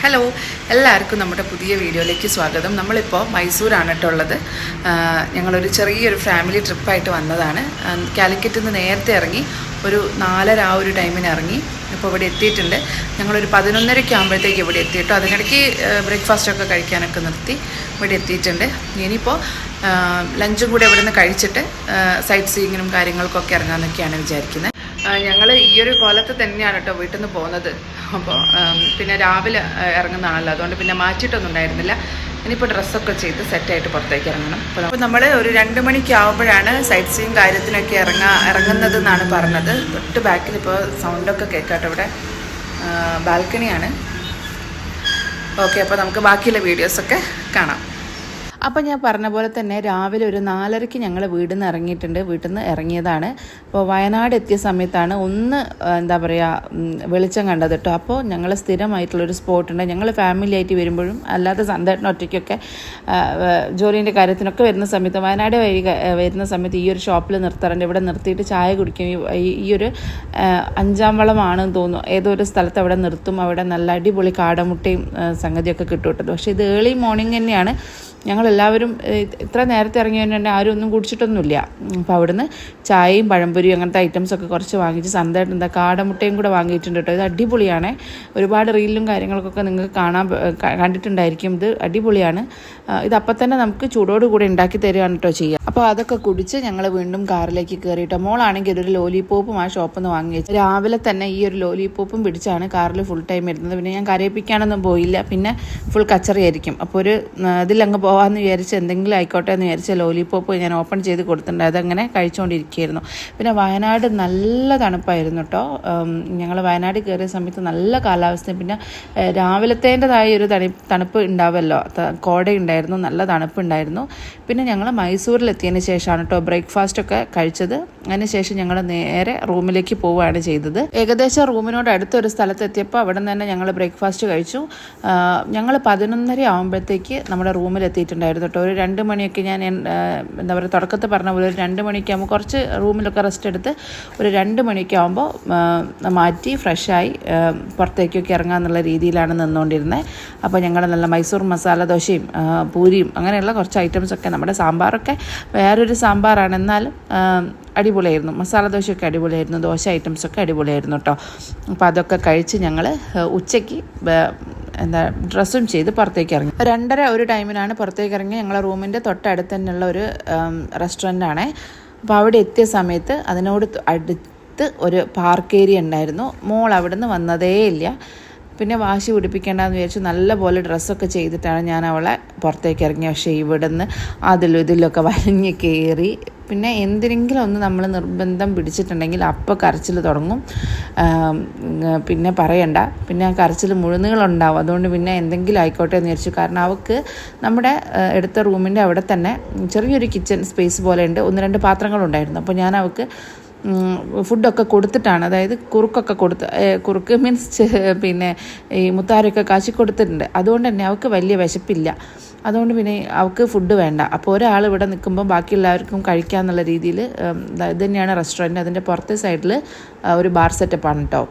Hello എല്ലാവർക്കും നമ്മുടെ പുതിയ വീഡിയോയിലേക്ക് സ്വാഗതം. നമ്മളിപ്പോൾ മൈസൂരാണ് കേട്ടോ ഉള്ളത്. ആ, ഞങ്ങളൊരു ചെറിയൊരു ഫാമിലി ട്രിപ്പായിട്ട് വന്നതാണ്. കാലിക്കറ്റിൽ നിന്ന് നേരത്തെ ഇറങ്ങി ഒരു നാലര ആ ഒരു ടൈമിന് ഇറങ്ങി ഇപ്പോൾ ഇവിടെ എത്തിയിട്ടുണ്ട്. ഞങ്ങളൊരു പതിനൊന്നരയ്ക്ക് ആകുമ്പോഴത്തേക്ക് ഇവിടെ എത്തിയിട്ടോ. അതിനിടയ്ക്ക് ബ്രേക്ക്ഫാസ്റ്റൊക്കെ കഴിക്കാനൊക്കെ നിർത്തി ഇവിടെ എത്തിയിട്ടുണ്ട്. ഇനിയിപ്പോൾ ലഞ്ചും കൂടെ ഇവിടെ നിന്ന് കഴിച്ചിട്ട് സൈറ്റ് സീയിങ്ങിനും കാര്യങ്ങൾക്കൊക്കെ ഇറങ്ങാമെന്നൊക്കെയാണ് വിചാരിക്കുന്നത് ഞങ്ങൾ ഈ ഒരു കൊലത്ത് തന്നെയാണ് കേട്ടോ വീട്ടിൽ നിന്ന് പോകുന്നത് അപ്പോൾ പിന്നെ രാവിലെ ഇറങ്ങുന്നതാണല്ലോ അതുകൊണ്ട് പിന്നെ മാറ്റിയിട്ടൊന്നും ഉണ്ടായിരുന്നില്ല. ഇനിയിപ്പോൾ ഡ്രസ്സൊക്കെ ചെയ്ത് സെറ്റായിട്ട് പുറത്തേക്ക് ഇറങ്ങണം. അപ്പോൾ നമ്മൾ ഒരു രണ്ട് മണിക്ക് ആകുമ്പോഴാണ് സൈറ്റ് സീയും കാര്യത്തിനൊക്കെ ഇറങ്ങാ ഇറങ്ങുന്നത് എന്നാണ് പറഞ്ഞത്. തൊട്ട് ബാക്കിൽ ഇപ്പോൾ സൗണ്ടൊക്കെ കേൾക്കാട്ടോ ഇവിടെ. ബാൽക്കണിയാണ്. ഓക്കെ അപ്പോൾ നമുക്ക് ബാക്കിയുള്ള വീഡിയോസൊക്കെ കാണാം. അപ്പോൾ ഞാൻ പറഞ്ഞ പോലെ തന്നെ രാവിലെ ഒരു നാലരയ്ക്ക് ഞങ്ങൾ വീട്ടിൽ നിന്ന് ഇറങ്ങിയിട്ടുണ്ട്. വീട്ടിൽ നിന്ന് ഇറങ്ങിയതാണ്. അപ്പോൾ വയനാട് എത്തിയ സമയത്താണ് ഒന്ന് എന്താ പറയുക വെളിച്ചം കണ്ടത് കേട്ടോ. അപ്പോൾ ഞങ്ങൾ സ്ഥിരമായിട്ടുള്ളൊരു സ്പോട്ടുണ്ട് ഞങ്ങൾ ഫാമിലി ആയിട്ട് വരുമ്പോഴും അല്ലാതെ സന്ദേട്ടൻ ഒറ്റയ്ക്കൊക്കെ ജോലിന്റെ കാര്യത്തിനൊക്കെ വരുന്ന സമയത്ത് വയനാട് വഴി വരുന്ന സമയത്ത് ഈ ഒരു ഷോപ്പിൽ നിർത്താറുണ്ട്. ഇവിടെ നിർത്തിയിട്ട് ചായ കുടിക്കും. ഈ- ഒരു അഞ്ചാം വളമാണെന്ന് തോന്നുന്നു. ഏതോ ഒരു സ്ഥലത്ത് അവിടെ നിർത്തും. അവിടെ നല്ല അടിപൊളി കാടമുട്ടയും സംഗതിയൊക്കെ കിട്ടും കേട്ടത് പക്ഷേ ഇത് ഏർലി മോർണിംഗ് തന്നെയാണ്. ഏഹ്, ഇത്ര നേരത്തെ തന്നെ ആരും ഒന്നും കുടിച്ചിട്ടൊന്നുമില്ല. അപ്പോൾ അവിടുന്ന് ചായയും പഴംപൊരിയും അങ്ങനത്തെ ഐറ്റംസ് ഒക്കെ കുറച്ച് വാങ്ങിച്ച് സ്വന്തമായിട്ട് എന്താ കാടമുട്ടയും കൂടെ വാങ്ങിയിട്ടുണ്ട് കേട്ടോ. ഇത് അടിപൊളിയാണ്. ഒരുപാട് റീലും കാര്യങ്ങൾക്കൊക്കെ നിങ്ങൾക്ക് കാണാൻ കണ്ടിട്ടുണ്ടായിരിക്കും. ഇത് അടിപൊളിയാണ്. ഇത് അപ്പം തന്നെ നമുക്ക് ചൂടോടുകൂടി ഉണ്ടാക്കി തരികയാണ് കേട്ടോ ചെയ്യുക അപ്പോൾ അതൊക്കെ കുടിച്ച് ഞങ്ങൾ വീണ്ടും കാറിലേക്ക് കയറിയിട്ടോ മോളാണെങ്കിൽ ഒരു ലോലിപോപ്പും ആ ഷോപ്പിൽ നിന്ന് വാങ്ങി വെച്ചു. രാവിലെ തന്നെ ഈ ഒരു ലോലിപോപ്പും പിടിച്ചാണ് കാറിൽ ഫുൾ ടൈം ഇരുന്നത്. പിന്നെ ഞാൻ കരയിപ്പിക്കാനൊന്നും പോയില്ല. പിന്നെ ഫുൾ കച്ചറിയായിരിക്കും. അപ്പോൾ ഒരു ഇതിലങ്ങ് പോകാമെന്ന് വിചാരിച്ച് എന്തെങ്കിലും ആയിക്കോട്ടെ എന്ന് വിചാരിച്ച ലോലിപോപ്പ് ഞാൻ ഓപ്പൺ ചെയ്ത് കൊടുത്തിട്ടുണ്ട്. അതങ്ങനെ കഴിച്ചുകൊണ്ടിരിക്കുകയായിരുന്നു പിന്നെ വയനാട് നല്ല തണുപ്പായിരുന്നു കേട്ടോ ഞങ്ങൾ വയനാട് കയറിയ സമയത്ത് നല്ല കാലാവസ്ഥയും പിന്നെ രാവിലത്തേന്റെതായ ഒരു തണി തണുപ്പ് ഉണ്ടാവുമല്ലോ കോടയുണ്ടായിരുന്നു നല്ല തണുപ്പുണ്ടായിരുന്നു. പിന്നെ ഞങ്ങൾ മൈസൂരിലെത്തിയതിന് ശേഷമാണ് കേട്ടോ ബ്രേക്ക്ഫാസ്റ്റ് ഒക്കെ കഴിച്ചത്. അതിനുശേഷം ഞങ്ങൾ നേരെ റൂമിലേക്ക് പോവുകയാണ് ചെയ്തത്. ഏകദേശം റൂമിനോട് അടുത്തൊരു സ്ഥലത്തെത്തിയപ്പോൾ അവിടെ നിന്ന് തന്നെ ഞങ്ങൾ ബ്രേക്ക്ഫാസ്റ്റ് കഴിച്ചു. ഞങ്ങൾ പതിനൊന്നര ആകുമ്പോഴത്തേക്ക് നമ്മുടെ റൂമിൽ എത്തിയിട്ടുണ്ടായിരുന്നു കേട്ടോ. ഒരു രണ്ട് മണിയൊക്കെ ഞാൻ എന്താ പറയുക തുടക്കത്തിൽ പറഞ്ഞ പോലെ ഒരു രണ്ട് മണിയൊക്കെ ആകുമ്പോൾ കുറച്ച് റൂമിലൊക്കെ റെസ്റ്റ് എടുത്ത് ഒരു രണ്ട് മണിയൊക്കെ ആകുമ്പോൾ മാറ്റി ഫ്രഷായി പുറത്തേക്കൊക്കെ ഇറങ്ങാമെന്നുള്ള രീതിയിലാണ് നിന്നുകൊണ്ടിരുന്നത്. അപ്പോൾ ഞങ്ങൾ നല്ല മൈസൂർ മസാല ദോശയും പൂരിയും അങ്ങനെയുള്ള കുറച്ച് ഐറ്റംസൊക്കെ നമ്മുടെ സാമ്പാറൊക്കെ വേറൊരു സാമ്പാറാണ്. എന്നാലും അടിപൊളിയായിരുന്നു. മസാല ദോശയൊക്കെ അടിപൊളിയായിരുന്നു. ദോശ ഐറ്റംസൊക്കെ അടിപൊളിയായിരുന്നു കേട്ടോ. അപ്പോൾ അതൊക്കെ കഴിച്ച് ഞങ്ങൾ ഉച്ചയ്ക്ക് എന്താ ഡ്രസ്സും ചെയ്ത് പുറത്തേക്ക് ഇറങ്ങി. രണ്ടര ഒരു ടൈമിനാണ് പുറത്തേക്ക് ഇറങ്ങി. ഞങ്ങളെ റൂമിന്റെ തൊട്ടടുത്ത് തന്നെയുള്ള ഒരു റെസ്റ്റോറന്റാണ് അപ്പോൾ അവിടെ എത്തിയ സമയത്ത് അതിനോട് അടുത്ത് ഒരു പാർക്ക് ഏരിയ ഉണ്ടായിരുന്നു. മോൾ അവിടെ നിന്ന് വന്നതേ ഇല്ല പിന്നെ വാശി പിടിപ്പിക്കേണ്ടെന്ന് വിചാരിച്ചു നല്ലപോലെ ഡ്രസ്സൊക്കെ ചെയ്തിട്ടാണ് ഞാൻ അവളെ പുറത്തേക്ക് ഇറങ്ങിയത് പക്ഷേ ഇവിടെ നിന്ന് അതിലും ഇതിലൊക്കെ വലിഞ്ഞ് കയറി. പിന്നെ എന്തിനെങ്കിലും ഒന്ന് നമ്മൾ നിർബന്ധം പിടിച്ചിട്ടുണ്ടെങ്കിൽ അപ്പോൾ കരച്ചിൽ തുടങ്ങും. പിന്നെ പറയണ്ട. പിന്നെ ആ കരച്ചിൽ മുഴുന്നുകളുണ്ടാവും അതുകൊണ്ട് പിന്നെ എന്തെങ്കിലും ആയിക്കോട്ടെ എന്ന് വിചാരിച്ചു. കാരണം അവൾക്ക് നമ്മുടെ എടുത്ത റൂമിന്റെ അവിടെ തന്നെ ചെറിയൊരു കിച്ചൺ സ്പേസ് പോലെ ഉണ്ട്. ഒന്ന് രണ്ട് പാത്രങ്ങളുണ്ടായിരുന്നു. അപ്പോൾ ഞാൻ അവൾക്ക് ഫുഡൊക്കെ കൊടുത്തിട്ടാണ്. അതായത് കുറുക്കൊക്കെ കൊടുത്ത് കുറുക്ക് മീൻസ് പിന്നെ ഈ മുത്താരൊക്കെ കാശി കൊടുത്തിട്ടുണ്ട്. അതുകൊണ്ട് തന്നെ അവൾക്ക് വലിയ വിശപ്പില്ല. അതുകൊണ്ട് പിന്നെ അവൾക്ക് ഫുഡ് വേണ്ട. അപ്പോൾ ഒരാൾ ഇവിടെ നിൽക്കുമ്പോൾ ബാക്കിയുള്ളവർക്കും കഴിക്കാമെന്നുള്ള രീതിയിൽ ഇത് തന്നെയാണ് റെസ്റ്റോറന്റ് അതിന്റെ പുറത്തെ സൈഡിൽ ഒരു ബാർ സെറ്റപ്പാണ് കേട്ടോ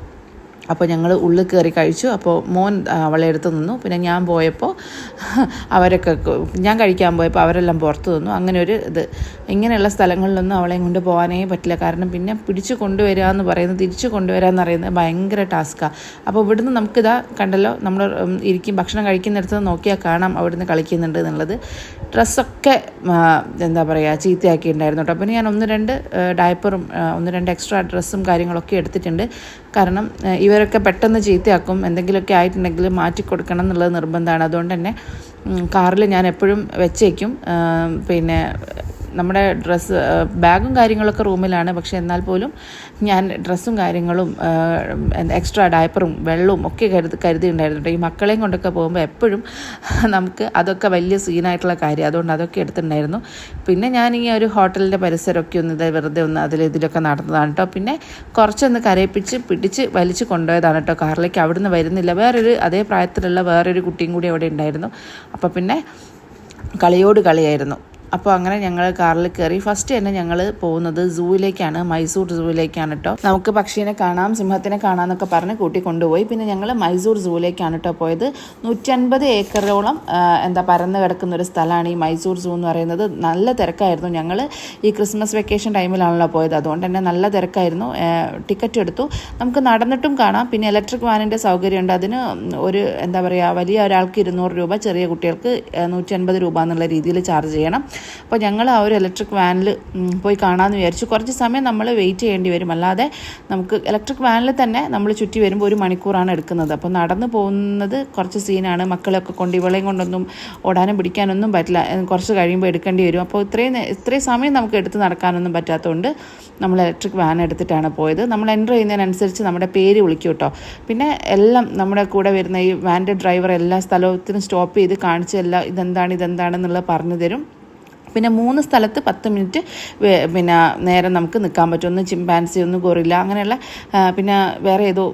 അപ്പോൾ ഞങ്ങൾ ഉള്ളിൽ കയറി കഴിച്ചു. അപ്പോൾ മോൻ അവളെ എടുത്ത് നിന്നു. പിന്നെ ഞാൻ പോയപ്പോൾ അവരൊക്കെ ഞാൻ കഴിക്കാൻ പോയപ്പോൾ അവരെല്ലാം പുറത്ത് നിന്നു. അങ്ങനെ ഒരു ഇത്. ഇങ്ങനെയുള്ള സ്ഥലങ്ങളിലൊന്നും അവളെയും കൊണ്ട് പോകാനേ പറ്റില്ല. കാരണം പിന്നെ പിടിച്ചു കൊണ്ടുവരിക എന്ന് പറയുന്നത് തിരിച്ചു കൊണ്ടുവരിക എന്ന് പറയുന്നത് ഭയങ്കര ടാസ്ക്കാണ് അപ്പോൾ ഇവിടുന്ന് നമുക്കിതാ കണ്ടല്ലോ നമ്മൾ ഇരിക്കും ഭക്ഷണം കഴിക്കുന്നിടത്ത് നോക്കിയാൽ കാണാം അവിടുന്ന് കളിക്കുന്നുണ്ട് എന്നുള്ളത്. ഡ്രസ്സൊക്കെ എന്താ പറയുക ചീത്തയാക്കിയിട്ടുണ്ടായിരുന്നു കേട്ടോ. അപ്പോൾ ഞാൻ ഒന്ന് രണ്ട് ഡയപ്പറും ഒന്ന് രണ്ട് എക്സ്ട്രാ ഡ്രസ്സും കാര്യങ്ങളൊക്കെ എടുത്തിട്ടുണ്ട്. കാരണം ആ, ഇവരൊക്കെ പെട്ടെന്ന് ചീത്തയാക്കും എന്തെങ്കിലുമൊക്കെ ആയിട്ടുണ്ടെങ്കിൽ മാറ്റി കൊടുക്കണം എന്നുള്ളത് നിർബന്ധമാണ്. അതുകൊണ്ട് തന്നെ കാറിൽ ഞാൻ എപ്പോഴും വെച്ചേക്കും. പിന്നെ നമ്മുടെ ഡ്രസ്സ് ബാഗും കാര്യങ്ങളൊക്കെ റൂമിലാണ്. പക്ഷേ എന്നാൽ പോലും ഞാൻ ഡ്രസ്സും കാര്യങ്ങളും എക്സ്ട്രാ ഡയപ്പറും വെള്ളവും ഒക്കെ കരുതി കരുതിയിട്ടുണ്ടായിരുന്നു ഈ മക്കളെയും കൊണ്ടൊക്കെ പോകുമ്പോൾ എപ്പോഴും നമുക്ക് അതൊക്കെ വലിയ സീനായിട്ടുള്ള കാര്യം. അതുകൊണ്ട് അതൊക്കെ എടുത്തിട്ടുണ്ടായിരുന്നു. പിന്നെ ഞാൻ ഈ ഒരു ഹോട്ടലിന്റെ പരിസരമൊക്കെ ഒന്ന് ഇത് വെറുതെ ഒന്ന് അതിൽ ഇതിലൊക്കെ നടന്നതാണ് കേട്ടോ പിന്നെ കുറച്ചൊന്ന് കരയിപ്പിച്ച് പിടിച്ച് വലിച്ച് കൊണ്ടുപോയതാണ് കേട്ടോ കാറിലേക്ക് അവിടുന്ന് വരുന്നില്ല. വേറൊരു അതേ പ്രായത്തിലുള്ള വേറൊരു കുട്ടിയും കൂടി അവിടെ ഉണ്ടായിരുന്നു. അപ്പോൾ പിന്നെ കളിയോട് കളിയായിരുന്നു. അപ്പോൾ അങ്ങനെ ഞങ്ങൾ കാറിൽ കയറി ഫസ്റ്റ് തന്നെ ഞങ്ങൾ പോകുന്നത് സൂവിലേക്കാണ്. മൈസൂർ സൂവിലേക്കാണ് കേട്ടോ നമുക്ക് പക്ഷീനെ കാണാം സിംഹത്തിനെ കാണാമെന്നൊക്കെ പറഞ്ഞ് കൂട്ടി കൊണ്ടുപോയി. പിന്നെ ഞങ്ങൾ മൈസൂർ സൂവിലേക്കാണ് കേട്ടോ പോയത്. നൂറ്റൻപത് ഏക്കറോളം എന്താ പരന്ന് കിടക്കുന്ന ഒരു സ്ഥലമാണ് ഈ മൈസൂർ സൂ എന്ന് പറയുന്നത്. നല്ല തിരക്കായിരുന്നു ഞങ്ങൾ ഈ ക്രിസ്മസ് വെക്കേഷൻ ടൈമിലാണല്ലോ പോയത്. അതുകൊണ്ട് തന്നെ നല്ല തിരക്കായിരുന്നു. ടിക്കറ്റ് എടുത്തു. നമുക്ക് നടന്നിട്ടും കാണാം. പിന്നെ ഇലക്ട്രിക് വാനിന്റെ സൗകര്യമുണ്ട്. അതിന് ഒരു എന്താ പറയുക വലിയ ഒരാൾക്ക് ഇരുന്നൂറ് രൂപ ചെറിയ കുട്ടികൾക്ക് നൂറ്റി അൻപത് രൂപ എന്നുള്ള രീതിയിൽ ചാർജ് ചെയ്യണം. അപ്പോൾ ഞങ്ങൾ ആ ഒരു ഇലക്ട്രിക് വാനിൽ പോയി കാണാമെന്ന് വിചാരിച്ചു. കുറച്ച് സമയം നമ്മൾ വെയിറ്റ് ചെയ്യേണ്ടി വരും. അല്ലാതെ നമുക്ക് ഇലക്ട്രിക് വാനിൽ തന്നെ നമ്മൾ ചുറ്റി വരുമ്പോൾ ഒരു മണിക്കൂറാണ് എടുക്കുന്നത്. അപ്പോൾ നടന്ന് പോകുന്നത് കുറച്ച് സീനാണ് മക്കളെയൊക്കെ കൊണ്ട് ഇവളെയും കൊണ്ടൊന്നും ഓടാനും പിടിക്കാനൊന്നും പറ്റില്ല. കുറച്ച് കഴിയുമ്പോൾ എടുക്കേണ്ടി വരും. അപ്പോൾ ഇത്രയും ഇത്രയും സമയം നമുക്ക് എടുത്ത് നടക്കാനൊന്നും പറ്റാത്തതുകൊണ്ട് നമ്മൾ ഇലക്ട്രിക് വാൻ എടുത്തിട്ടാണ് പോയത്. നമ്മൾ എന്റർ ചെയ്യുന്നതിനനുസരിച്ച് നമ്മുടെ പേര് വിളിക്കും കേട്ടോ. പിന്നെ എല്ലാം നമ്മുടെ കൂടെ വരുന്ന ഈ വാന്റെ ഡ്രൈവർ എല്ലാ സ്ഥലത്തിനും സ്റ്റോപ്പ് ചെയ്ത് കാണിച്ച് എല്ലാം ഇതെന്താണ് ഇതെന്താണെന്നുള്ളത് പറഞ്ഞു തരും. പിന്നെ മൂന്ന് സ്ഥലത്ത് പത്ത് മിനിറ്റ് പിന്നെ നേരം നമുക്ക് നിൽക്കാൻ പറ്റും. ഒന്ന് ചിമ്പാൻസി ഒന്ന് ഗൊറില്ല അങ്ങനെയുള്ള പിന്നെ വേറെ ഏതോ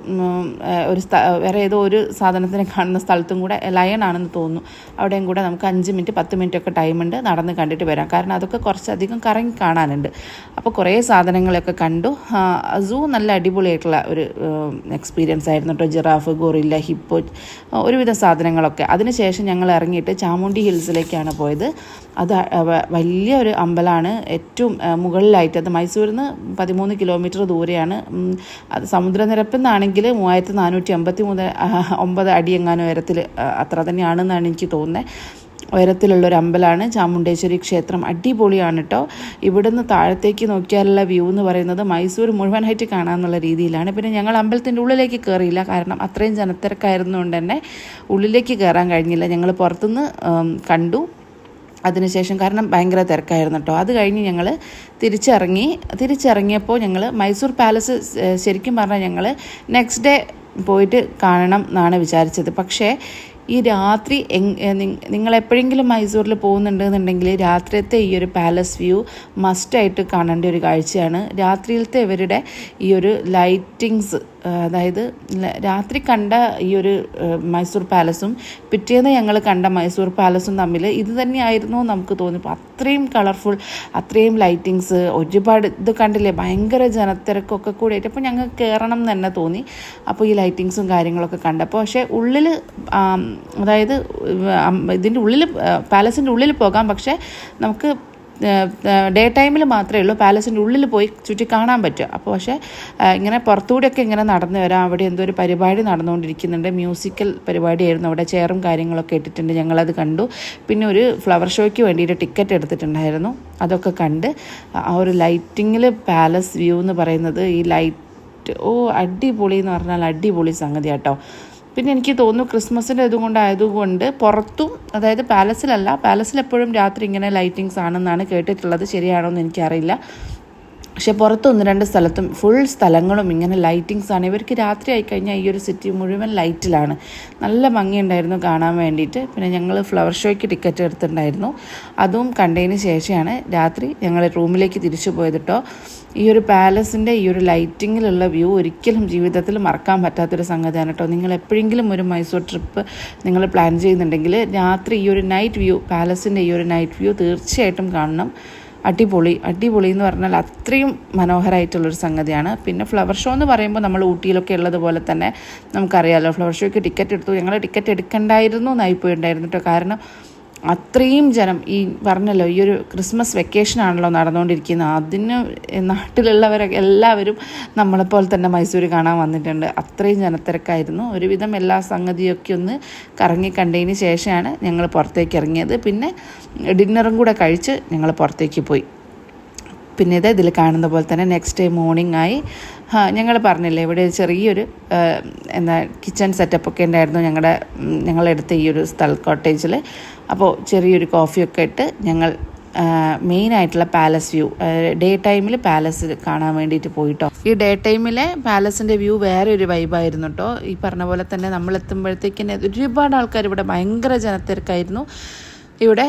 ഒരു വേറെ ഏതോ ഒരു സാധനത്തിനെ കാണുന്ന സ്ഥലത്തും കൂടെ ലയൺ ആണെന്ന് തോന്നുന്നു. അവിടെയും കൂടെ നമുക്ക് അഞ്ച് മിനിറ്റ് പത്ത് മിനിറ്റ് ഒക്കെ ടൈമുണ്ട് നടന്ന് കണ്ടിട്ട് വരാം. കാരണം അതൊക്കെ കുറച്ചധികം കറങ്ങി കാണാനുണ്ട്. അപ്പോൾ കുറേ സാധനങ്ങളൊക്കെ കണ്ടു. സൂ നല്ല അടിപൊളിയായിട്ടുള്ള ഒരു എക്സ്പീരിയൻസ് ആയിരുന്നു കേട്ടോ. ജിറാഫ് ഗൊറില്ല ഹിപ്പോ ഒരുവിധ സാധനങ്ങളൊക്കെ. അതിനുശേഷം ഞങ്ങൾ ഇറങ്ങിയിട്ട് ചാമുണ്ടി ഹിൽസിലേക്കാണ് പോയത്. അത് വലിയ ഒരു അമ്പലമാണ്. ഏറ്റവും മുകളിലായിട്ട് അത് മൈസൂരിൽ നിന്ന് പതിമൂന്ന് കിലോമീറ്റർ ദൂരെയാണ്. അത് സമുദ്രനിരപ്പിൽ നിന്നാണെങ്കിൽ മൂവായിരത്തി നാനൂറ്റി അമ്പത്തി മൂന്ന് ഒമ്പത് അടി എങ്ങാനും ഉയരത്തിൽ അത്ര തന്നെയാണെന്നാണ് എനിക്ക് തോന്നുന്നത്. ഉയരത്തിലുള്ള ഒരു അമ്പലമാണ്. ചാമുണ്ടേശ്വരി ക്ഷേത്രം അടിപൊളിയാണ് കേട്ടോ ഇവിടുന്ന് താഴത്തേക്ക് നോക്കിയാലുള്ള വ്യൂ എന്ന് പറയുന്നത് മൈസൂർ മുഴുവനായിട്ട് കാണാമെന്നുള്ള രീതിയിലാണ്. പിന്നെ ഞങ്ങൾ അമ്പലത്തിന്റെ ഉള്ളിലേക്ക് കയറിയില്ല. കാരണം അത്രയും ജനത്തിരക്കായിരുന്നുകൊണ്ട് തന്നെ ഉള്ളിലേക്ക് കയറാൻ കഴിഞ്ഞില്ല. ഞങ്ങൾ പുറത്തുനിന്ന് കണ്ടു. അതിനുശേഷം കാരണം ഭയങ്കര തിരക്കായിരുന്നു കേട്ടോ. അത് കഴിഞ്ഞ് ഞങ്ങൾ തിരിച്ചിറങ്ങി തിരിച്ചിറങ്ങിയപ്പോൾ ഞങ്ങൾ മൈസൂർ പാലസ് ശരിക്കും പറഞ്ഞാൽ ഞങ്ങൾ നെക്സ്റ്റ് ഡേ പോയിട്ട് കാണണം എന്നാണ് വിചാരിച്ചത്. പക്ഷേ ഈ രാത്രി നിങ്ങൾ എപ്പോഴെങ്കിലും മൈസൂരിൽ പോകുന്നുണ്ടെന്നുണ്ടെങ്കിൽ രാത്രിയത്തെ ഈ ഒരു പാലസ് വ്യൂ മസ്റ്റായിട്ട് കാണേണ്ട ഒരു കാഴ്ചയാണ്. രാത്രിയിലത്തെ ഇവരുടെ ഈ ഒരു ലൈറ്റിങ്സ് അതായത് രാത്രി കണ്ട ഈ ഒരു മൈസൂർ പാലസും പിറ്റേന്ന് ഞങ്ങൾ കണ്ട മൈസൂർ പാലസും തമ്മിൽ ഇത് തന്നെയായിരുന്നു നമുക്ക് തോന്നിപ്പോൾ അത്രയും കളർഫുൾ അത്രയും ലൈറ്റിങ്സ് ഒരുപാട് ഇത് കണ്ടില്ലേ? ഭയങ്കര ജനത്തിരക്കൊക്കെ കൂടിയിട്ട് അപ്പോൾ ഞങ്ങൾക്ക് കയറണം എന്ന് തന്നെ തോന്നി. അപ്പോൾ ഈ ലൈറ്റിങ്സും കാര്യങ്ങളൊക്കെ കണ്ടപ്പോൾ പക്ഷേ ഉള്ളിൽ അതായത് ഇതിന്റെ ഉള്ളിൽ പാലസിന്റെ ഉള്ളിൽ പോകാം. പക്ഷേ നമുക്ക് ഡേ ടൈമിൽ മാത്രമേ ഉള്ളൂ പാലസിന്റെ ഉള്ളിൽ പോയി ചുറ്റി കാണാൻ പറ്റുക അപ്പോൾ പക്ഷേ ഇങ്ങനെ പുറത്തുകൂടെയൊക്കെ ഇങ്ങനെ നടന്നു വരാം. അവിടെ എന്തോ ഒരു പരിപാടി നടന്നുകൊണ്ടിരിക്കുന്നുണ്ട്. മ്യൂസിക്കൽ പരിപാടിയായിരുന്നു. അവിടെ ചെയറും കാര്യങ്ങളൊക്കെ ഇട്ടിട്ടുണ്ട്. ഞങ്ങളത് കണ്ടു. പിന്നെ ഒരു ഫ്ലവർ ഷോയ്ക്ക് വേണ്ടിയിട്ട് ടിക്കറ്റ് എടുത്തിട്ടുണ്ടായിരുന്നു. അതൊക്കെ കണ്ട് ആ ഒരു ലൈറ്റിങ്ങിൽ പാലസ് വ്യൂ എന്ന് പറയുന്നത് ഈ ലൈറ്റ് ഓ അടിപൊളി എന്ന് പറഞ്ഞാൽ അടിപൊളി സംഗതി കേട്ടോ പിന്നെ എനിക്ക് തോന്നുന്നു ക്രിസ്മസിന്റെ ഇതും കൊണ്ടായതുകൊണ്ട് പുറത്തും അതായത് പാലസിലല്ല പാലസിൽ എപ്പോഴും രാത്രി ഇങ്ങനെ ലൈറ്റിങ്സ് ആണെന്നാണ് കേട്ടിട്ടുള്ളത്. ശരിയാണോ എന്ന് എനിക്കറിയില്ല. പക്ഷെ പുറത്ത് ഒന്ന് രണ്ട് സ്ഥലത്തും ഫുൾ സ്ഥലങ്ങളും ഇങ്ങനെ ലൈറ്റിങ്സ് ആണ്. ഇവർക്ക് രാത്രി ആയിക്കഴിഞ്ഞാൽ ഈ ഒരു സിറ്റി മുഴുവൻ ലൈറ്റിലാണ് നല്ല ഭംഗിയുണ്ടായിരുന്നു കാണാൻ വേണ്ടിയിട്ട്. പിന്നെ ഞങ്ങൾ ഫ്ലവർ ഷോയ്ക്ക് ടിക്കറ്റ് എടുത്തിട്ടുണ്ടായിരുന്നു. അതും കണ്ടതിന് ശേഷമാണ് രാത്രി ഞങ്ങൾ റൂമിലേക്ക് തിരിച്ചു പോയത് കേട്ടോ ഈ ഒരു പാലസിന്റെ ഈ ഒരു ലൈറ്റിങ്ങിലുള്ള വ്യൂ ഒരിക്കലും ജീവിതത്തിൽ മറക്കാൻ പറ്റാത്തൊരു സംഗതിയാണ് കേട്ടോ നിങ്ങൾ എപ്പോഴെങ്കിലും ഒരു മൈസൂർ ട്രിപ്പ് നിങ്ങൾ പ്ലാൻ ചെയ്യുന്നുണ്ടെങ്കിൽ രാത്രി ഈ ഒരു നൈറ്റ് വ്യൂ പാലസിന്റെ ഈ ഒരു നൈറ്റ് വ്യൂ തീർച്ചയായിട്ടും കാണണം. അടിപൊളി അടിപൊളി എന്ന് പറഞ്ഞാൽ അത്രയും മനോഹരമായിട്ടുള്ളൊരു സംഗതിയാണ്. പിന്നെ ഫ്ലവർ ഷോ എന്ന് പറയുമ്പോൾ നമ്മൾ ഊട്ടിയിലൊക്കെ ഉള്ളതുപോലെ തന്നെ നമുക്കറിയാമല്ലോ ഫ്ലവർ ഷോയ്ക്ക് ടിക്കറ്റ് എടുത്തു. ഞങ്ങൾ ടിക്കറ്റ് എടുക്കണ്ടായിരുന്നു എന്നായി പോയിട്ടുണ്ടായിരുന്നു കേട്ടോ കാരണം അത്രയും ജനം ഈ പറഞ്ഞല്ലോ ഈ ഒരു ക്രിസ്മസ് വെക്കേഷനാണല്ലോ നടന്നുകൊണ്ടിരിക്കുന്നത്. അതിന് നാട്ടിലുള്ളവരൊക്കെ എല്ലാവരും നമ്മളെപ്പോലെ തന്നെ മൈസൂർ കാണാൻ വന്നിട്ടുണ്ട്. അത്രയും ജനത്തിരക്കായിരുന്നു. ഒരുവിധം എല്ലാ സംഗതിയൊക്കെ ഒന്ന് കറങ്ങി കണ്ടതിന് ശേഷമാണ് ഞങ്ങൾ പുറത്തേക്ക് ഇറങ്ങിയത്. പിന്നെ ഡിന്നറും കൂടെ കഴിച്ച് ഞങ്ങൾ പുറത്തേക്ക് പോയി. പിന്നെ ഇത് ഇതിൽ കാണുന്ന പോലെ തന്നെ നെക്സ്റ്റ് ഡേ മോർണിംഗ് ആയി. ഞങ്ങൾ പറഞ്ഞില്ലേ ഇവിടെ ചെറിയൊരു എന്താ കിച്ചൺ സെറ്റപ്പ് ഒക്കെ ഉണ്ടായിരുന്നു ഞങ്ങളുടെ ഞങ്ങളെടുത്ത ഈ ഒരു സ്ഥൽ കോട്ടേജിൽ അപ്പോൾ ചെറിയൊരു കോഫിയൊക്കെ ഇട്ട് ഞങ്ങൾ മെയിൻ ആയിട്ടുള്ള പാലസ് വ്യൂ ഡേ ടൈമിൽ പാലസ് കാണാൻ വേണ്ടിയിട്ട് പോയിട്ടോ. ഈ ഡേ ടൈമിലെ പാലസിന്റെ വ്യൂ വേറെ ഒരു വൈബായിരുന്നു കേട്ടോ ഈ പറഞ്ഞ പോലെ തന്നെ നമ്മൾ എത്തുമ്പോഴത്തേക്കിന് ഒരുപാട് ആൾക്കാർ ഇവിടെ ഭയങ്കര ജനത്തിരക്കായിരുന്നു. ഇവിടെ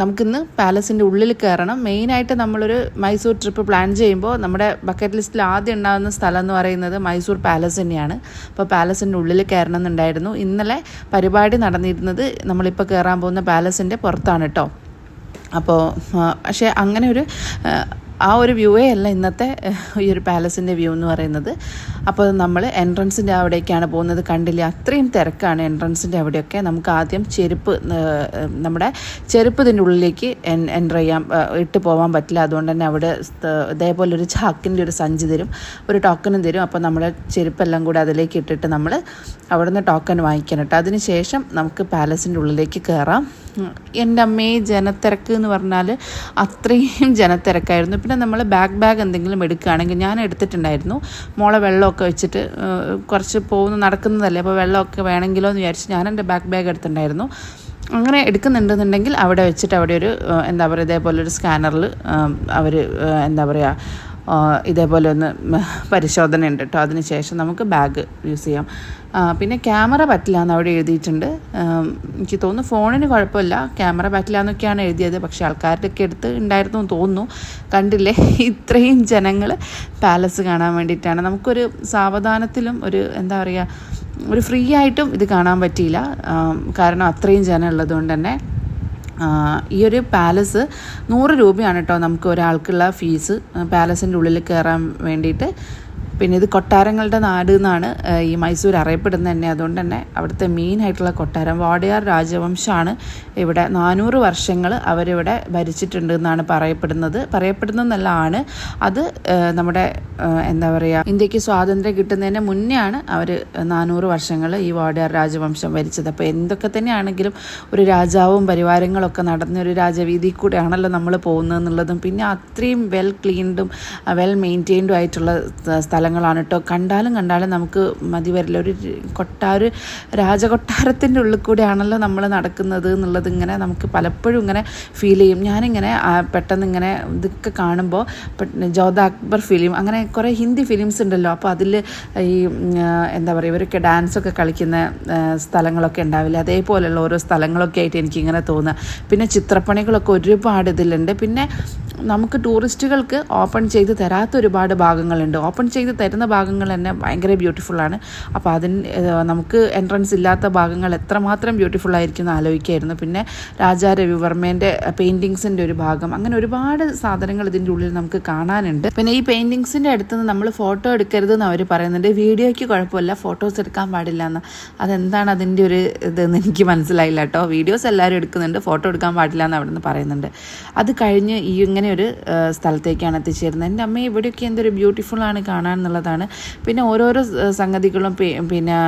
നമുക്കിന്ന് പാലസിന്റെ ഉള്ളിൽ കയറണം. മെയിനായിട്ട് നമ്മളൊരു മൈസൂർ ട്രിപ്പ് പ്ലാൻ ചെയ്യുമ്പോൾ നമ്മുടെ ബക്കറ്റ് ലിസ്റ്റിൽ ആദ്യം ഉണ്ടാകുന്ന സ്ഥലം എന്ന് പറയുന്നത് മൈസൂർ പാലസ് തന്നെയാണ്. അപ്പോൾ പാലസിന്റെ ഉള്ളിൽ കയറണം എന്നുണ്ടായിരുന്നു. ഇന്നലെ പരിപാടി നടന്നിരുന്നത് നമ്മളിപ്പോൾ കയറാൻ പോകുന്ന പാലസിന്റെ പുറത്താണ് കേട്ടോ. അപ്പോൾ പക്ഷേ അങ്ങനെ ഒരു ആ, ഒരു വ്യൂവേ അല്ല ഇന്നത്തെ ഈ ഒരു പാലസിന്റെ വ്യൂ എന്ന് പറയുന്നത്. അപ്പോൾ നമ്മൾ എൻട്രൻസിന്റെ അവിടേക്കാണ് പോകുന്നത്. കണ്ടില്ല? അത്രയും തിരക്കാണ് എൻട്രൻസിന്റെ അവിടെയൊക്കെ. നമുക്ക് ആദ്യം ചെരുപ്പ് നമ്മുടെ ചെരുപ്പ് ഇതിന്റെ ഉള്ളിലേക്ക് എന്റർ ചെയ്യാൻ ഇട്ട് പോകാൻ പറ്റില്ല. അതുകൊണ്ട് തന്നെ അവിടെ ഇതേപോലെ ഒരു ചാക്കിന്റെ ഒരു സഞ്ചി തരും. ഒരു ടോക്കനും തരും. അപ്പോൾ നമ്മുടെ ചെരുപ്പെല്ലാം കൂടി അതിലേക്ക് ഇട്ടിട്ട് നമ്മൾ അവിടുന്ന് ടോക്കൺ വാങ്ങിക്കണം കേട്ടോ. അതിന് ശേഷം നമുക്ക് പാലസിന്റെ ഉള്ളിലേക്ക് കയറാം. എന്റെ അമ്മയെ ജനത്തിരക്ക് എന്ന് പറഞ്ഞാൽ അത്രയും ജനത്തിരക്കായിരുന്നു. പിന്നെ നമ്മൾ ബാക്ക് ബാഗ് എന്തെങ്കിലും എടുക്കുകയാണെങ്കിൽ ഞാൻ എടുത്തിട്ടുണ്ടായിരുന്നു. മോളെ വെള്ളമൊക്കെ വെച്ചിട്ട് കുറച്ച് പോകുന്ന നടക്കുന്നതല്ലേ അപ്പോൾ വെള്ളമൊക്കെ വേണമെങ്കിലോ എന്ന് വിചാരിച്ച് ഞാൻ എന്റെ ബാക്ക് ബാഗ് എടുത്തിട്ടുണ്ടായിരുന്നു. അങ്ങനെ എടുക്കുന്നുണ്ടെന്നുണ്ടെങ്കിൽ അവിടെ വെച്ചിട്ട് അവിടെ ഒരു എന്താ പറയുക ഇതേപോലെ ഒരു സ്കാനറിൽ അവർ എന്താ പറയുക ഇതേപോലെ ഒന്ന് പരിശോധന ഉണ്ട് കേട്ടോ അതിനുശേഷം നമുക്ക് ബാഗ് യൂസ് ചെയ്യാം. പിന്നെ ക്യാമറ പറ്റില്ല എന്ന് അവിടെ എഴുതിയിട്ടുണ്ട്. എനിക്ക് തോന്നുന്നു ഫോണിന് കുഴപ്പമില്ല. ക്യാമറ പറ്റില്ല എന്നൊക്കെയാണ് എഴുതിയത്. പക്ഷേ ആൾക്കാരുടെയൊക്കെ അടുത്ത് ഉണ്ടായിരുന്നു തോന്നുന്നു. കണ്ടില്ലേ? ഇത്രയും ജനങ്ങൾ പാലസ് കാണാൻ വേണ്ടിയിട്ടാണ്. നമുക്കൊരു സാവധാനത്തിലും ഒരു എന്താ പറയുക ഒരു ഫ്രീ ആയിട്ടും ഇത് കാണാൻ പറ്റിയില്ല. കാരണം അത്രയും ജനം ഉള്ളതുകൊണ്ട് തന്നെ ഈ ഒരു പാലസ് നൂറ് രൂപയാണ് കേട്ടോ നമുക്ക് ഒരാൾക്കുള്ള ഫീസ് പാലസിന്റെ ഉള്ളിൽ കയറാൻ വേണ്ടിയിട്ട് പിന്നെ ഇത് കൊട്ടാരങ്ങളുടെ നാട് എന്നാണ് ഈ മൈസൂർ അറിയപ്പെടുന്നത് തന്നെ. അതുകൊണ്ട് തന്നെ അവിടുത്തെ മെയിൻ ആയിട്ടുള്ള കൊട്ടാരം വാടയാർ രാജവംശമാണ് ഇവിടെ നാനൂറ് വർഷങ്ങൾ അവരിവിടെ ഭരിച്ചിട്ടുണ്ട് എന്നാണ് പറയപ്പെടുന്നത്. പറയപ്പെടുന്നതെന്നല്ല ആണ് അത് നമ്മുടെ എന്താ പറയുക ഇന്ത്യയ്ക്ക് സ്വാതന്ത്ര്യം കിട്ടുന്നതിന് മുന്നേ ആണ് അവർ നാനൂറ് വർഷങ്ങൾ ഈ വാടയാർ രാജവംശം ഭരിച്ചത്. അപ്പോൾ എന്തൊക്കെ തന്നെയാണെങ്കിലും ഒരു രാജാവും പരിവാരങ്ങളൊക്കെ നടന്ന ഒരു രാജവീതി കൂടെയാണല്ലോ നമ്മൾ പോകുന്നത് എന്നുള്ളതും പിന്നെ അത്രയും വെൽ ക്ലീൻഡും വെൽ മെയിന്റെയിൻഡും ആയിട്ടുള്ള സ്ഥ- സ്ഥലങ്ങളാണ് കേട്ടോ കണ്ടാലും കണ്ടാലും നമുക്ക് മതി വരില്ല. ഒരു കൊട്ടാര രാജകൊട്ടാരത്തിന്റെ ഉള്ളിൽ കൂടെയാണല്ലോ നമ്മൾ നടക്കുന്നത് എന്നുള്ളത് ഇങ്ങനെ നമുക്ക് പലപ്പോഴും ഇങ്ങനെ ഫീൽ ചെയ്യും. ഞാനിങ്ങനെ പെട്ടെന്ന് ഇങ്ങനെ ഇതൊക്കെ കാണുമ്പോൾ ജോധ അക്ബർ ഫിലിം അങ്ങനെ കുറേ ഹിന്ദി ഫിലിംസ് ഉണ്ടല്ലോ. അപ്പോൾ അതിൽ ഈ എന്താ പറയുക ഇവരൊക്കെ ഡാൻസൊക്കെ കളിക്കുന്ന സ്ഥലങ്ങളൊക്കെ ഉണ്ടാവില്ല? അതേപോലെയുള്ള ഓരോ സ്ഥലങ്ങളൊക്കെ ആയിട്ട് എനിക്കിങ്ങനെ തോന്നുക. പിന്നെ ചിത്രപ്പണികളൊക്കെ ഒരുപാട് ഇതിലുണ്ട്. പിന്നെ നമുക്ക് ടൂറിസ്റ്റുകൾക്ക് ഓപ്പൺ ചെയ്ത് തരാത്ത ഒരുപാട് ഭാഗങ്ങളുണ്ട്. ഓപ്പൺ ചെയ്ത് തരുന്ന ഭാഗങ്ങൾ തന്നെ ഭയങ്കര ബ്യൂട്ടിഫുള്ളാണ് അപ്പോൾ അതിന് നമുക്ക് എൻട്രൻസ് ഇല്ലാത്ത ഭാഗങ്ങൾ എത്രമാത്രം ബ്യൂട്ടിഫുൾ ആയിരിക്കും എന്ന് ആലോചിക്കായിരുന്നു. പിന്നെ രാജാ രവിവർമ്മേന്റെ പെയിന്റിങ്സിന്റെ ഒരു ഭാഗം. അങ്ങനെ ഒരുപാട് സാധനങ്ങൾ ഇതിന്റെ ഉള്ളിൽ നമുക്ക് കാണാനുണ്ട്. പിന്നെ ഈ പെയിന്റിങ്സിന്റെ അടുത്ത് നിന്ന് നമ്മൾ ഫോട്ടോ എടുക്കരുത് എന്ന് അവർ പറയുന്നുണ്ട് വീഡിയോയ്ക്ക് കുഴപ്പമില്ല ഫോട്ടോസ് എടുക്കാൻ പാടില്ല എന്ന്. അതെന്താണ് അതിന്റെ ഒരു ഇതെന്ന് എനിക്ക് മനസ്സിലായില്ല കേട്ടോ. വീഡിയോസ് എല്ലാവരും എടുക്കുന്നുണ്ട് ഫോട്ടോ എടുക്കാൻ പാടില്ല എന്ന് അവിടെ നിന്ന് പറയുന്നുണ്ട്. അത് കഴിഞ്ഞ് ഈ ഇങ്ങനെ ഒരു സ്ഥലത്തേക്കാണ് എത്തിച്ചേരുന്നത്. എന്റെ അമ്മ ഇവിടെയൊക്കെ എന്തൊരു ബ്യൂട്ടിഫുൾ ആണ് കാണാൻ. എന്നുള്ളതാണ്. പിന്നെ ഓരോരോ സംഗതികളും പിന്നെ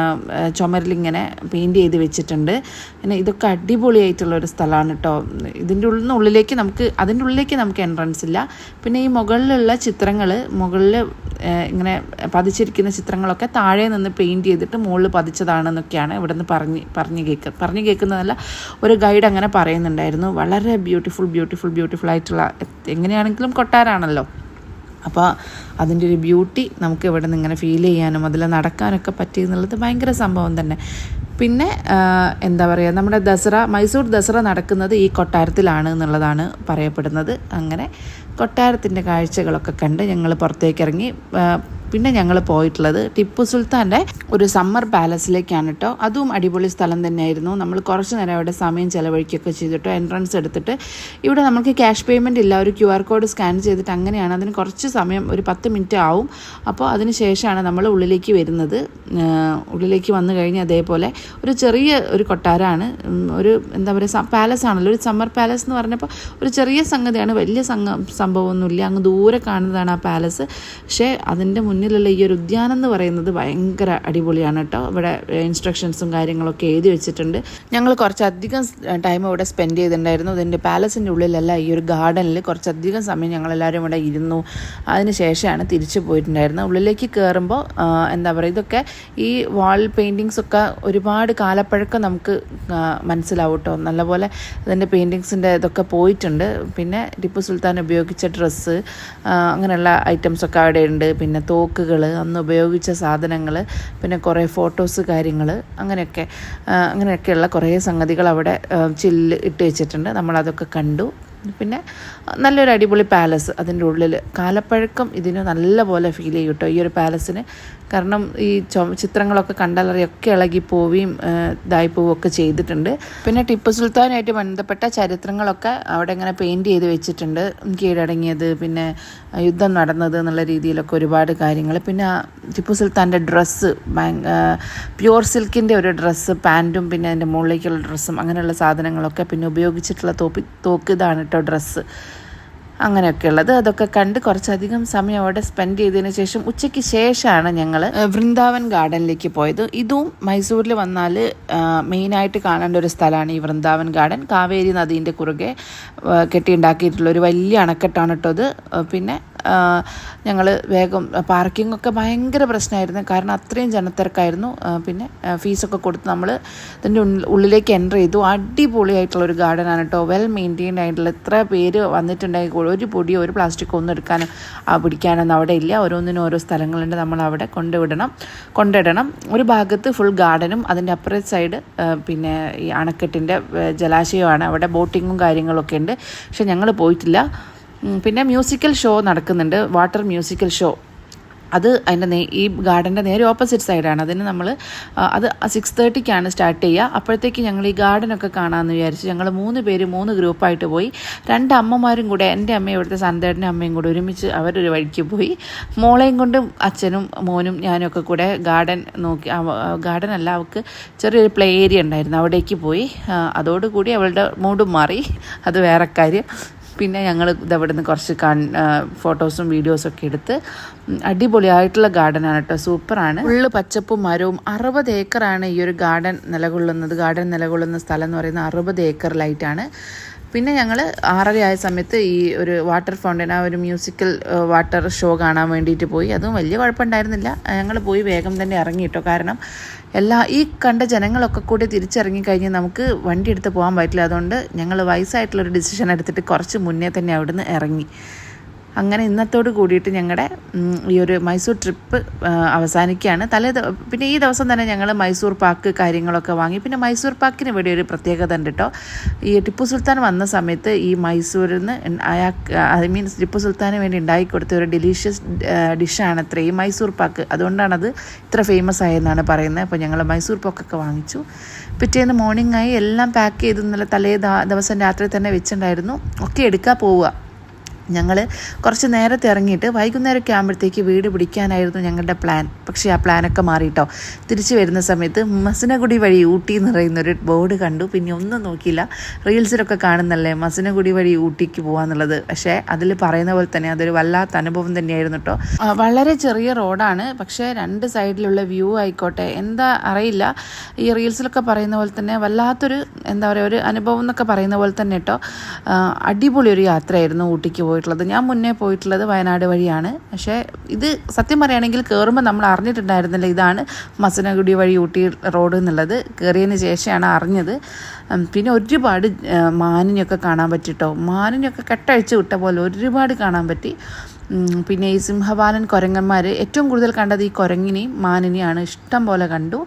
ചുമരിലിങ്ങനെ പെയിന്റ് ചെയ്ത് വെച്ചിട്ടുണ്ട്. പിന്നെ ഇതൊക്കെ അടിപൊളിയായിട്ടുള്ളൊരു സ്ഥലമാണ് കേട്ടോ ഇതിന്റെ ഉള്ളിലേക്ക് നമുക്ക് അതിന്റെ ഉള്ളിലേക്ക് നമുക്ക് എൻട്രൻസ് ഇല്ല. പിന്നെ ഈ മുകളിലുള്ള ചിത്രങ്ങൾ മുകളിൽ ഇങ്ങനെ പതിച്ചിരിക്കുന്ന ചിത്രങ്ങളൊക്കെ താഴെ നിന്ന് പെയിന്റ് ചെയ്തിട്ട് മുകളിൽ പതിച്ചതാണെന്നൊക്കെയാണ് ഇവിടെ നിന്ന് പറഞ്ഞ് പറഞ്ഞ് കേൾക്കുക പറഞ്ഞ് കേൾക്കുന്നതല്ല ഒരു ഗൈഡ് അങ്ങനെ പറയുന്നുണ്ടായിരുന്നു. വളരെ ബ്യൂട്ടിഫുൾ ബ്യൂട്ടിഫുൾ ബ്യൂട്ടിഫുൾ ആയിട്ടുള്ള എങ്ങനെയാണെങ്കിലും കൊട്ടാരാണല്ലോ. അപ്പോൾ അതിന്റെ ഒരു ബ്യൂട്ടി നമുക്ക് ഇവിടെ നിന്ന് ഇങ്ങനെ ഫീൽ ചെയ്യാനും അതിൽ നടക്കാനൊക്കെ പറ്റി എന്നുള്ളത് ഭയങ്കര സംഭവം തന്നെ. പിന്നെ എന്താ പറയുക നമ്മുടെ ദസറ മൈസൂർ ദസറ നടക്കുന്നത് ഈ കൊട്ടാരത്തിലാണ് എന്നുള്ളതാണ് പറയപ്പെടുന്നത്. അങ്ങനെ കൊട്ടാരത്തിന്റെ കാഴ്ചകളൊക്കെ കണ്ട് ഞങ്ങൾ പുറത്തേക്ക് ഇറങ്ങി ആ, പിന്നെ ഞങ്ങൾ പോയിട്ടുള്ളത് ടിപ്പു സുൽത്താന്റെ ഒരു സമ്മർ പാലസിലേക്കാണ് കേട്ടോ അതും അടിപൊളി സ്ഥലം തന്നെയായിരുന്നു. നമ്മൾ കുറച്ച് നേരം അവിടെ സമയം ചിലവഴിക്കുകയൊക്കെ ചെയ്തിട്ടോ എൻട്രൻസ് എടുത്തിട്ട് ഇവിടെ നമുക്ക് ക്യാഷ് പേയ്മെന്റ് ഇല്ല. ഒരു ക്യു ആർ കോഡ് സ്കാൻ ചെയ്തിട്ട് അങ്ങനെയാണ്. അതിന് കുറച്ച് സമയം ഒരു പത്ത് മിനിറ്റ് ആവും. അപ്പോൾ അതിന് ശേഷമാണ് നമ്മൾ ഉള്ളിലേക്ക് വരുന്നത്. ഉള്ളിലേക്ക് വന്നു കഴിഞ്ഞ് അതേപോലെ ഒരു ചെറിയ ഒരു കൊട്ടാരമാണ്. ഒരു എന്താ പറയുക പാലസ് ആണല്ലോ. ഒരു സമ്മർ പാലസ് എന്ന് പറഞ്ഞപ്പോൾ ഒരു ചെറിയ സംഗതിയാണ്. വലിയ സംഘ സംഭവമൊന്നുമില്ല. അങ്ങ് ദൂരെ കാണുന്നതാണ് ആ പാലസ് പക്ഷേ അതിന്റെ മുന്നിലുള്ള ഈ ഒരു ഉദ്യാനം എന്ന് പറയുന്നത് ഭയങ്കര അടിപൊളിയാണ് കേട്ടോ. ഇവിടെ ഇൻസ്ട്രക്ഷൻസും കാര്യങ്ങളൊക്കെ എഴുതി വെച്ചിട്ടുണ്ട്. ഞങ്ങൾ കുറച്ചധികം ടൈം ഇവിടെ സ്പെൻഡ് ചെയ്തിട്ടുണ്ടായിരുന്നു. ഇതിന്റെ പാലസിന്റെ ഉള്ളിലല്ല ഈ ഒരു ഗാർഡനിൽ കുറച്ചധികം സമയം ഞങ്ങളെല്ലാവരും ഇവിടെ ഇരുന്നു. അതിന് ശേഷമാണ് തിരിച്ചു പോയിട്ടുണ്ടായിരുന്നത്. ഉള്ളിലേക്ക് കയറുമ്പോൾ എന്താ പറയുക ഇതൊക്കെ ഈ വാൾ പെയിന്റിങ്സ് ഒക്കെ ഒരുപാട് കാലപ്പഴക്കം നമുക്ക് മനസ്സിലാവും കേട്ടോ. നല്ലപോലെ ഇതിന്റെ പെയിന്റിങ്സിന്റെ ഇതൊക്കെ പോയിട്ടുണ്ട്. പിന്നെ ടിപ്പു സുൽത്താൻ ഉപയോഗിച്ച ഡ്രസ്സ് അങ്ങനെയുള്ള ഐറ്റംസൊക്കെ അവിടെ ഉണ്ട് പിന്നെ തോക്കുകൾ അന്ന് ഉപയോഗിച്ച സാധനങ്ങൾ പിന്നെ കുറേ ഫോട്ടോസ് കാര്യങ്ങൾ അങ്ങനെയൊക്കെ അങ്ങനെയൊക്കെയുള്ള കുറേ സംഗതികൾ അവിടെ ചില്ല് ഇട്ട് വെച്ചിട്ടുണ്ട്. നമ്മളതൊക്കെ കണ്ടു. പിന്നെ നല്ലൊരു അടിപൊളി പാലസ് അതിന്റെ ഉള്ളിൽ കാലപ്പഴക്കം ഇതിന് നല്ലപോലെ ഫീൽ ചെയ്യും കേട്ടോ ഈ ഒരു പാലസിന് കാരണം ഈ ചൊ ചിത്രങ്ങളൊക്കെ കണ്ടാലറിയൊക്കെ ഇളകി പോവുകയും ഇതായി പോവുകയൊക്കെ ചെയ്തിട്ടുണ്ട്. പിന്നെ ടിപ്പു സുൽത്താനായിട്ട് ബന്ധപ്പെട്ട ചരിത്രങ്ങളൊക്കെ അവിടെ ഇങ്ങനെ പെയിന്റ് ചെയ്ത് വെച്ചിട്ടുണ്ട്. കീഴടങ്ങിയത് പിന്നെ യുദ്ധം നടന്നത് എന്നുള്ള രീതിയിലൊക്കെ ഒരുപാട് കാര്യങ്ങൾ പിന്നെ ടിപ്പു സുൽത്താന്റെ ഡ്രസ്സ് പ്യുവർ സിൽക്കിന്റെ ഒരു ഡ്രസ്സ് പാന്റും പിന്നെ അതിന്റെ മുകളിലേക്കുള്ള ഡ്രസ്സും അങ്ങനെയുള്ള സാധനങ്ങളൊക്കെ പിന്നെ ഉപയോഗിച്ചിട്ടുള്ള തോപ്പി തോക്ക് ഇതാണ് കേട്ടോ ഡ്രസ്സ് അങ്ങനെയൊക്കെ ഉള്ളത് അതൊക്കെ കണ്ട് കുറച്ചധികം സമയം അവിടെ സ്പെൻഡ് ചെയ്തതിന് ശേഷം ഉച്ചയ്ക്ക് ശേഷമാണ് ഞങ്ങൾ വൃന്ദാവൻ ഗാർഡനിലേക്ക് പോയത്. ഇതും മൈസൂരിൽ വന്നാൽ മെയിനായിട്ട് കാണേണ്ട ഒരു സ്ഥലമാണ് ഈ വൃന്ദാവൻ ഗാർഡൻ. കാവേരി നദീന്റെ കുറുകെ കെട്ടിയുണ്ടാക്കിയിട്ടുള്ള ഒരു വലിയ അണക്കെട്ടാണ് കേട്ടോ അത്. പിന്നെ ഞങ്ങൾ വേഗം പാർക്കിംഗ് ഒക്കെ ഭയങ്കര പ്രശ്നമായിരുന്നു. കാരണം അത്രയും ജനത്തിരക്കായിരുന്നു. പിന്നെ ഫീസൊക്കെ കൊടുത്ത് നമ്മൾ ഇതിന്റെ ഉള്ളിലേക്ക് എന്റർ ചെയ്തു. അടിപൊളിയായിട്ടുള്ള ഒരു ഗാർഡനാണ് കേട്ടോ. വെൽ മെയിന്റെയിൻഡ് ആയിട്ടുള്ള എത്ര പേര് വന്നിട്ടുണ്ടെങ്കിൽ ഒരു പൊടിയോ ഒരു പ്ലാസ്റ്റിക്കോ ഒന്നും എടുക്കാനോ പിടിക്കാനൊന്നും അവിടെ ഇല്ല. ഓരോന്നിനും ഓരോ സ്ഥലങ്ങളുണ്ട് നമ്മൾ അവിടെ കൊണ്ടുവിടണം കൊണ്ടിടണം. ഒരു ഭാഗത്ത് ഫുൾ ഗാർഡനും അതിന്റെ അപ്പുറ സൈഡ് പിന്നെ ഈ അണക്കെട്ടിന്റെ ജലാശയമാണ് അവിടെ ബോട്ടിങ്ങും കാര്യങ്ങളൊക്കെ ഉണ്ട്. പക്ഷെ ഞങ്ങൾ പോയിട്ടില്ല. പിന്നെ മ്യൂസിക്കൽ ഷോ നടക്കുന്നുണ്ട്. വാട്ടർ മ്യൂസിക്കൽ ഷോ അത് അതിന്റെ നേ ഈ ഗാർഡന്റെ നേരെ ഓപ്പോസിറ്റ് സൈഡാണ് അതിന് നമ്മൾ അത് സിക്സ് തേർട്ടിക്കാണ് സ്റ്റാർട്ട് ചെയ്യുക. അപ്പോഴത്തേക്ക് ഞങ്ങൾ ഈ ഗാർഡനൊക്കെ കാണാമെന്ന് വിചാരിച്ചു ഞങ്ങൾ മൂന്ന് പേര് മൂന്ന് ഗ്രൂപ്പായിട്ട് പോയി. രണ്ട് അമ്മമാരും കൂടെ എന്റെ അമ്മയും ഇവിടുത്തെ സന്തേട്ടന്റെ അമ്മയും കൂടെ ഒരുമിച്ച് അവരൊരു വഴിക്ക് പോയി. മോളെയും കൊണ്ടും അച്ഛനും മോനും ഞാനും ഒക്കെ കൂടെ ഗാർഡൻ നോക്കി ഗാർഡൻ അല്ല അവൾക്ക് ചെറിയൊരു പ്ലേ ഏരിയ ഉണ്ടായിരുന്നു. അവിടേക്ക് പോയി. അതോടുകൂടി അവളുടെ മൂഡും മാറി. അത് വേറെ കാര്യം. പിന്നെ ഞങ്ങൾ ഇതവിടെ നിന്ന് കുറച്ച് കൺ ഫോട്ടോസും വീഡിയോസും ഒക്കെ എടുത്ത് അടിപൊളിയായിട്ടുള്ള ആണ് കേട്ടോ സൂപ്പറാണ് ഫുള്ള് പച്ചപ്പും മരവും. അറുപത് ഏക്കറാണ് ഈ ഒരു ഗാർഡൻ നിലകൊള്ളുന്നത്. ഗാർഡൻ നിലകൊള്ളുന്ന സ്ഥലം എന്ന് പറയുന്നത് അറുപത് ഏക്കറിലായിട്ടാണ് പിന്നെ ഞങ്ങൾ ആറര ആയ സമയത്ത് ഈ ഒരു വാട്ടർ ഫൗണ്ടൻ ആ ഒരു മ്യൂസിക്കൽ വാട്ടർ ഷോ കാണാൻ വേണ്ടിയിട്ട് പോയി. അതും വലിയ കുഴപ്പമുണ്ടായിരുന്നില്ല. ഞങ്ങൾ പോയി വേഗം തന്നെ ഇറങ്ങി കേട്ടോ. കാരണം എല്ലാ ഈ കണ്ട ജനങ്ങളൊക്കെ കൂടി തിരിച്ചിറങ്ങി കഴിഞ്ഞ് നമുക്ക് വണ്ടി എടുത്ത് പോകാൻ പറ്റില്ല. അതുകൊണ്ട് ഞങ്ങൾ വയസ്സായിട്ടുള്ളൊരു ഡിസിഷൻ എടുത്തിട്ട് കുറച്ച് മുന്നേ തന്നെ അവിടുന്ന് ഇറങ്ങി. അങ്ങനെ ഇന്നത്തോട് കൂടിയിട്ട് ഞങ്ങളുടെ ഈ ഒരു മൈസൂർ ട്രിപ്പ് അവസാനിക്കുകയാണ്. തലേ പിന്നെ ഈ ദിവസം തന്നെ ഞങ്ങൾ മൈസൂർ പാക്ക് കാര്യങ്ങളൊക്കെ വാങ്ങി. പിന്നെ മൈസൂർ പാക്കിന് വേണ്ടി ഒരു പ്രത്യേകത ഉണ്ട് കേട്ടോ ഈ ടിപ്പു സുൽത്താൻ വന്ന സമയത്ത് ഈ മൈസൂരിൽ നിന്ന് അയാൾക്ക് ഐ മീൻസ് ടിപ്പു സുൽത്താന് വേണ്ടി ഉണ്ടാക്കി കൊടുത്ത ഒരു ഡെലീഷ്യസ് ഡിഷാണ് അത്ര ഈ മൈസൂർ പാക്ക്. അതുകൊണ്ടാണത് ഇത്ര ഫേമസ് ആയെന്നാണ് പറയുന്നത്. അപ്പോൾ ഞങ്ങൾ മൈസൂർ പാക്കൊക്കെ വാങ്ങിച്ചു. പിറ്റേന്ന് മോർണിംഗ് ആയി എല്ലാം പാക്ക് ചെയ്ത് ഇന്നലെ തലേ ദിവസം രാത്രി തന്നെ വെച്ചിട്ടുണ്ടായിരുന്നു. ഒക്കെ എടുക്കാൻ പോവുക. ഞങ്ങൾ കുറച്ച് നേരത്തെ ഇറങ്ങിയിട്ട് വൈകുന്നേരമൊക്കെ ആകുമ്പോഴത്തേക്ക് വീട് പിടിക്കാനായിരുന്നു ഞങ്ങളുടെ പ്ലാൻ പക്ഷേ ആ പ്ലാനൊക്കെ മാറിയിട്ടോ തിരിച്ചു വരുന്ന സമയത്ത് മസനഗുടി വഴി ഊട്ടി എന്ന് പറയുന്ന ഒരു ബോർഡ് കണ്ടു. പിന്നെ ഒന്നും നോക്കിയില്ല. റീൽസിലൊക്കെ കാണുന്നല്ലേ? മസനഗുടി വഴി ഊട്ടിക്ക് പോകാന്നുള്ളത് പക്ഷേ അതിൽ പറയുന്ന പോലെ തന്നെ അതൊരു വല്ലാത്ത അനുഭവം തന്നെയായിരുന്നു കേട്ടോ വളരെ ചെറിയ റോഡാണ്. പക്ഷേ രണ്ട് സൈഡിലുള്ള വ്യൂ ആയിക്കോട്ടെ. എന്താ അറിയില്ല. ഈ റീൽസിലൊക്കെ പറയുന്ന പോലെ തന്നെ വല്ലാത്തൊരു എന്താ പറയുക ഒരു അനുഭവം എന്നൊക്കെ പറയുന്ന പോലെ തന്നെ കേട്ടോ അടിപൊളി ഒരു യാത്രയായിരുന്നു ഊട്ടിക്ക് പോയിട്ടുള്ളത്. ഞാൻ മുന്നേ പോയിട്ടുള്ളത് വയനാട് വഴിയാണ്. പക്ഷേ ഇത് സത്യം പറയുകയാണെങ്കിൽ കയറുമ്പോൾ നമ്മൾ അറിഞ്ഞിട്ടുണ്ടായിരുന്നില്ല ഇതാണ് മസനഗുഡി വഴി ഊട്ടി റോഡ് എന്നുള്ളത്. കയറിയതിന് ശേഷമാണ് അറിഞ്ഞത്. പിന്നെ ഒരുപാട് മാനിനൊക്കെ കാണാൻ പറ്റിട്ടോ മാനിനെയൊക്കെ കെട്ടഴിച്ച് വിട്ട പോലെ ഒരുപാട് കാണാൻ പറ്റി. പിന്നെ ഈ സിംഹവാലൻ കുരങ്ങന്മാർ ഏറ്റവും കൂടുതൽ കണ്ടത് ഈ കുരങ്ങിനെയും മാനിനെയാണ് ഇഷ്ടം പോലെ കണ്ടു.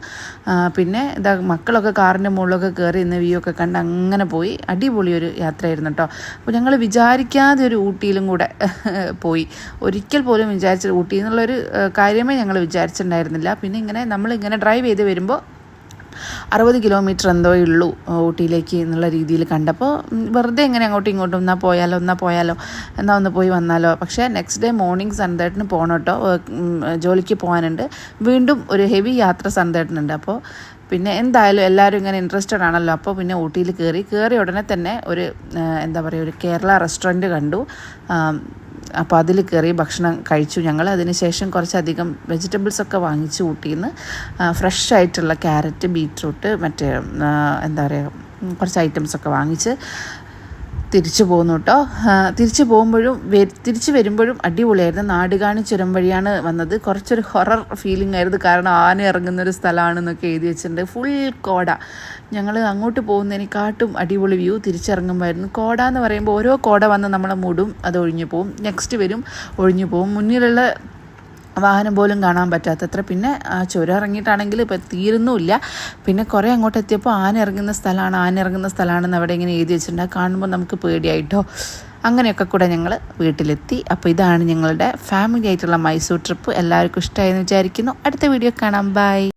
പിന്നെ ഇതാ മക്കളൊക്കെ കാറിന്റെ മുകളിലൊക്കെ കയറി ഇന്ന് വ്യൂ ഒക്കെ കണ്ട് അങ്ങനെ പോയി. അടിപൊളി ഒരു യാത്രയായിരുന്നു കേട്ടോ അപ്പോൾ ഞങ്ങൾ വിചാരിക്കാതെ ഒരു ഊട്ടിയിലും കൂടെ പോയി. ഒരിക്കൽ പോലും വിചാരിച്ച ഊട്ടി എന്നുള്ളൊരു കാര്യമേ ഞങ്ങൾ വിചാരിച്ചിട്ടുണ്ടായിരുന്നില്ല. പിന്നെ ഇങ്ങനെ നമ്മളിങ്ങനെ ഡ്രൈവ് ചെയ്ത് വരുമ്പോൾ അറുപത് കിലോമീറ്റർ എന്തോ ഉള്ളൂ ഊട്ടിയിലേക്ക് എന്നുള്ള രീതിയിൽ കണ്ടപ്പോൾ വെറുതെ എങ്ങനെ അങ്ങോട്ടും ഇങ്ങോട്ടും എന്നാൽ പോയാലോ എന്നാൽ പോയാലോ എന്നാൽ ഒന്ന് പോയി വന്നാലോ. പക്ഷേ നെക്സ്റ്റ് ഡേ മോർണിംഗ് സൺതേട്ടിന് പോകണം കേട്ടോ ജോലിക്ക് പോകാനുണ്ട്. വീണ്ടും ഒരു ഹെവി യാത്ര സൺതേട്ടിനുണ്ട് അപ്പോൾ പിന്നെ എന്തായാലും എല്ലാവരും ഇങ്ങനെ ഇൻട്രസ്റ്റഡ് ആണല്ലോ. അപ്പോൾ പിന്നെ ഊട്ടിയിൽ കയറി കയറി ഉടനെ തന്നെ ഒരു എന്താ പറയുക ഒരു കേരള റെസ്റ്റോറന്റ് കണ്ടു. അപ്പോൾ അതിൽ കയറി ഭക്ഷണം കഴിച്ചു. ഞങ്ങൾ അതിനുശേഷം കുറച്ചധികം വെജിറ്റബിൾസ് ഒക്കെ വാങ്ങിച്ചു ഊട്ടിയിൽ നിന്ന് ഫ്രഷ് ആയിട്ടുള്ള ക്യാരറ്റ് ബീറ്റ്റൂട്ട് മറ്റേ എന്താ പറയുക കുറച്ച് ഐറ്റംസൊക്കെ വാങ്ങിച്ച് തിരിച്ചു പോകുന്നു കേട്ടോ തിരിച്ചു പോകുമ്പോഴും തിരിച്ചു വരുമ്പോഴും അടിപൊളിയായിരുന്നു. നാടുകാണി ചുരം വഴിയാണ് വന്നത്. കുറച്ചൊരു ഹൊറർ ഫീലിംഗ് ആയിരുന്നു. കാരണം ആന ഇറങ്ങുന്നൊരു സ്ഥലമാണെന്നൊക്കെ എഴുതി വെച്ചിട്ടുണ്ട്. ഫുൾ കോട. ഞങ്ങൾ അങ്ങോട്ട് പോകുന്നതിനെക്കാട്ടും അടിപൊളി വ്യൂ തിരിച്ചിറങ്ങുമായിരുന്നു. കോട എന്ന് പറയുമ്പോൾ ഓരോ കോട വന്ന് നമ്മളെ മൂടും. അത് ഒഴിഞ്ഞു പോകും നെക്സ്റ്റ് വരും. ഒഴിഞ്ഞു പോകും മുന്നിലുള്ള വാഹനം പോലും കാണാൻ പറ്റാത്തത്ര. പിന്നെ ആ ചുരം ഇറങ്ങിയിട്ടാണെങ്കിൽ ഇപ്പം തീരുന്നുമില്ല. പിന്നെ കുറേ അങ്ങോട്ട് എത്തിയപ്പോൾ ആന ഇറങ്ങുന്ന സ്ഥലമാണ് ആന ഇറങ്ങുന്ന സ്ഥലമാണെന്ന് അവിടെ ഇങ്ങനെ എഴുതി വെച്ചിട്ടുണ്ട്. കാണുമ്പോൾ നമുക്ക് പേടിയായിട്ടോ. അങ്ങനെയൊക്കെ കൂടെ ഞങ്ങൾ വീട്ടിലെത്തി. അപ്പോൾ ഇതാണ് ഞങ്ങളുടെ ഫാമിലി ആയിട്ടുള്ള മൈസൂർ ട്രിപ്പ് എല്ലാവർക്കും ഇഷ്ടമായെന്ന് വിചാരിക്കുന്നു. അടുത്ത വീഡിയോ കാണാം. ബൈ